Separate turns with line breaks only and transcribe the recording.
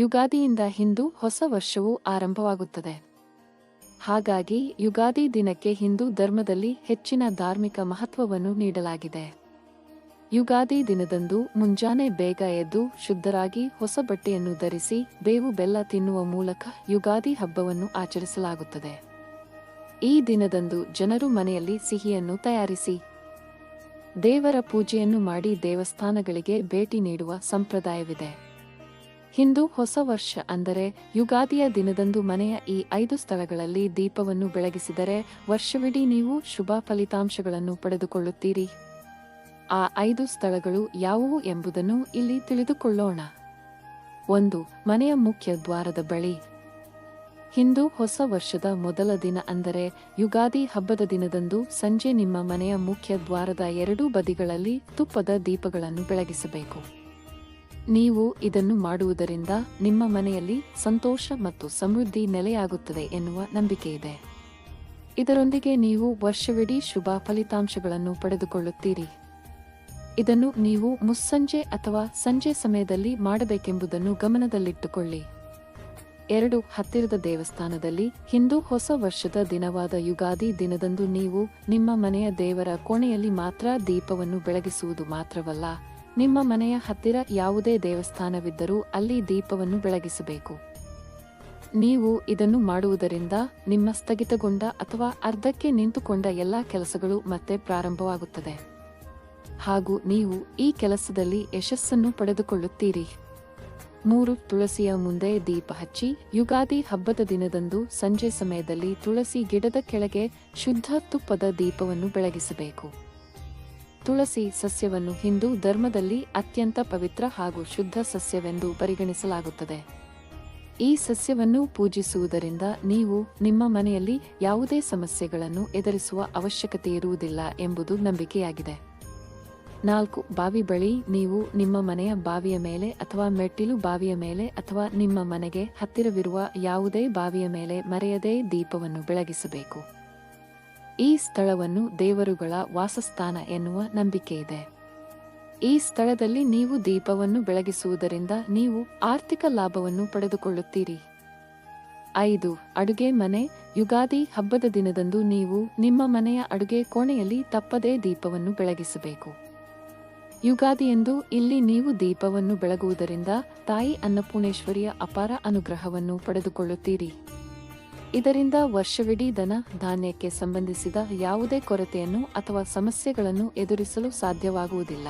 ಯುಗಾದಿಯಿಂದ ಹಿಂದೂ ಹೊಸ ವರ್ಷವು ಆರಂಭವಾಗುತ್ತದೆ. ಹಾಗಾಗಿ ಯುಗಾದಿ ದಿನಕ್ಕೆ ಹಿಂದೂ ಧರ್ಮದಲ್ಲಿ ಹೆಚ್ಚಿನ ಧಾರ್ಮಿಕ ಮಹತ್ವವನ್ನು ನೀಡಲಾಗಿದೆ. ಯುಗಾದಿ ದಿನದಂದು ಮುಂಜಾನೆ ಬೇಗ ಎದ್ದು ಶುದ್ಧರಾಗಿ ಹೊಸ ಬಟ್ಟೆಯನ್ನು ಧರಿಸಿ ಬೇವು ಬೆಲ್ಲ ತಿನ್ನುವ ಮೂಲಕ ಯುಗಾದಿ ಹಬ್ಬವನ್ನು ಆಚರಿಸಲಾಗುತ್ತದೆ. ಈ ದಿನದಂದು ಜನರು ಮನೆಯಲ್ಲಿ ಸಿಹಿಯನ್ನು ತಯಾರಿಸಿ, ದೇವರ ಪೂಜೆಯನ್ನು ಮಾಡಿ ದೇವಸ್ಥಾನಗಳಿಗೆ ಭೇಟಿ ನೀಡುವ ಸಂಪ್ರದಾಯವಿದೆ. ಹಿಂದೂ ಹೊಸ ವರ್ಷ ಅಂದರೆ ಯುಗಾದಿಯ ದಿನದಂದು ಮನೆಯ ಈ ಐದು ಸ್ಥಳಗಳಲ್ಲಿ ದೀಪವನ್ನು ಬೆಳಗಿಸಿದರೆ ವರ್ಷವಿಡೀ ನೀವು ಶುಭ ಫಲಿತಾಂಶಗಳನ್ನು ಪಡೆದುಕೊಳ್ಳುತ್ತೀರಿ. ಆ ಐದು ಸ್ಥಳಗಳು ಯಾವುವು ಎಂಬುದನ್ನು ಇಲ್ಲಿ ತಿಳಿದುಕೊಳ್ಳೋಣ. ಒಂದು, ಮನೆಯ ಮುಖ್ಯ ದ್ವಾರದ ಬಳಿ. ಹಿಂದೂ ಹೊಸ ವರ್ಷದ ಮೊದಲ ದಿನ ಅಂದರೆ ಯುಗಾದಿ ಹಬ್ಬದ ದಿನದಂದು ಸಂಜೆ ನಿಮ್ಮ ಮನೆಯ ಮುಖ್ಯ ದ್ವಾರದ ಎರಡೂ ಬದಿಗಳಲ್ಲಿ ತುಪ್ಪದ ದೀಪಗಳನ್ನು ಬೆಳಗಿಸಬೇಕು. ನೀವು ಇದನ್ನು ಮಾಡುವುದರಿಂದ ನಿಮ್ಮ ಮನೆಯಲ್ಲಿ ಸಂತೋಷ ಮತ್ತು ಸಮೃದ್ಧಿ ನೆಲೆಯಾಗುತ್ತದೆ ಎನ್ನುವ ನಂಬಿಕೆ ಇದೆ. ಇದರೊಂದಿಗೆ ನೀವು ವರ್ಷವಿಡೀ ಶುಭ ಫಲಿತಾಂಶಗಳನ್ನು ಪಡೆದುಕೊಳ್ಳುತ್ತೀರಿ. ಇದನ್ನು ನೀವು ಮುಸ್ಸಂಜೆ ಅಥವಾ ಸಂಜೆ ಸಮಯದಲ್ಲಿ ಮಾಡಬೇಕೆಂಬುದನ್ನು ಗಮನದಲ್ಲಿಟ್ಟುಕೊಳ್ಳಿ. ಎರಡು ಹತ್ತಿರದ ದೇವಸ್ಥಾನದಲ್ಲಿ ಹಿಂದೂ ಹೊಸ ವರ್ಷದ ದಿನವಾದ ಯುಗಾದಿ ದಿನದಂದು ನೀವು ನಿಮ್ಮ ಮನೆಯ ದೇವರ ಕೋಣೆಯಲ್ಲಿ ಮಾತ್ರ ದೀಪವನ್ನು ಬೆಳಗಿಸುವುದು ಮಾತ್ರವಲ್ಲ ನಿಮ್ಮ ಮನೆಯ ಹತ್ತಿರ ಯಾವುದೇ ದೇವಸ್ಥಾನವಿದ್ದರೂ ಅಲ್ಲಿ ದೀಪವನ್ನು ಬೆಳಗಿಸಬೇಕು. ನೀವು ಇದನ್ನು ಮಾಡುವುದರಿಂದ ನಿಮ್ಮ ಸ್ಥಗಿತಗೊಂಡ ಅಥವಾ ಅರ್ಧಕ್ಕೆ ನಿಂತುಕೊಂಡ ಎಲ್ಲಾ ಕೆಲಸಗಳು ಮತ್ತೆ ಪ್ರಾರಂಭವಾಗುತ್ತದೆ. ಹಾಗೂ ನೀವು ಈ ಕೆಲಸದಲ್ಲಿ ಯಶಸ್ಸನ್ನು ಪಡೆದುಕೊಳ್ಳುತ್ತೀರಿ. ಮೂರು ತುಳಸಿಯ ಮುಂದೆ ದೀಪ ಹಚ್ಚಿ, ಯುಗಾದಿ ಹಬ್ಬದ ದಿನದಂದು ಸಂಜೆ ಸಮಯದಲ್ಲಿ ತುಳಸಿ ಗಿಡದ ಕೆಳಗೆ ಶುದ್ಧ ತುಪ್ಪದ ದೀಪವನ್ನು ಬೆಳಗಿಸಬೇಕು. ತುಳಸಿ ಸಸ್ಯವನ್ನು ಹಿಂದೂ ಧರ್ಮದಲ್ಲಿ ಅತ್ಯಂತ ಪವಿತ್ರ ಹಾಗೂ ಶುದ್ಧ ಸಸ್ಯವೆಂದು ಪರಿಗಣಿಸಲಾಗುತ್ತದೆ. ಈ ಸಸ್ಯವನ್ನು ಪೂಜಿಸುವುದರಿಂದ ನೀವು ನಿಮ್ಮ ಮನೆಯಲ್ಲಿ ಯಾವುದೇ ಸಮಸ್ಯೆಗಳನ್ನು ಎದುರಿಸುವ ಅವಶ್ಯಕತೆ ಇರುವುದಿಲ್ಲ ಎಂಬುದು ನಂಬಿಕೆಯಾಗಿದೆ. ನಾಲ್ಕು, ಬಾವಿ ಬಳಿ ನೀವು ನಿಮ್ಮ ಮನೆಯ ಬಾವಿಯ ಮೇಲೆ ಅಥವಾ ಮೆಟ್ಟಿಲು ಬಾವಿಯ ಮೇಲೆ ಅಥವಾ ನಿಮ್ಮ ಮನೆಗೆ ಹತ್ತಿರವಿರುವ ಯಾವುದೇ ಬಾವಿಯ ಮೇಲೆ ಮರೆಯದೇ ದೀಪವನ್ನು ಬೆಳಗಿಸಬೇಕು. ಈ ಸ್ಥಳವನ್ನು ದೇವರುಗಳ ವಾಸಸ್ಥಾನ ಎನ್ನುವ ನಂಬಿಕೆ ಇದೆ ಈ ಸ್ಥಳದಲ್ಲಿ ನೀವು ದೀಪವನ್ನು ಬೆಳಗಿಸುವುದರಿಂದ ನೀವು ಆರ್ಥಿಕ ಲಾಭವನ್ನು ಪಡೆದುಕೊಳ್ಳುತ್ತೀರಿ. ಐದು, ಅಡುಗೆ ಮನೆ, ಯುಗಾದಿ ಹಬ್ಬದ ದಿನದಂದು ನೀವು ನಿಮ್ಮ ಮನೆಯ ಅಡುಗೆ ಕೋಣೆಯಲ್ಲಿ ತಪ್ಪದೇ ದೀಪವನ್ನು ಬೆಳಗಿಸಬೇಕು. ಯುಗಾದಿಯಂದು ಇಲ್ಲಿ ನೀವು ದೀಪವನ್ನು ಬೆಳಗುವುದರಿಂದ ತಾಯಿ ಅನ್ನಪೂರ್ಣೇಶ್ವರಿಯ ಅಪಾರ ಅನುಗ್ರಹವನ್ನು ಪಡೆದುಕೊಳ್ಳುತ್ತೀರಿ. ಇದರಿಂದ ವರ್ಷವಿಡೀ ದನ ಧಾನ್ಯಕ್ಕೆ ಸಂಬಂಧಿಸಿದ ಯಾವುದೇ ಕೊರತೆಯನ್ನು ಅಥವಾ ಸಮಸ್ಯೆಗಳನ್ನು ಎದುರಿಸಲು ಸಾಧ್ಯವಾಗುವುದಿಲ್ಲ.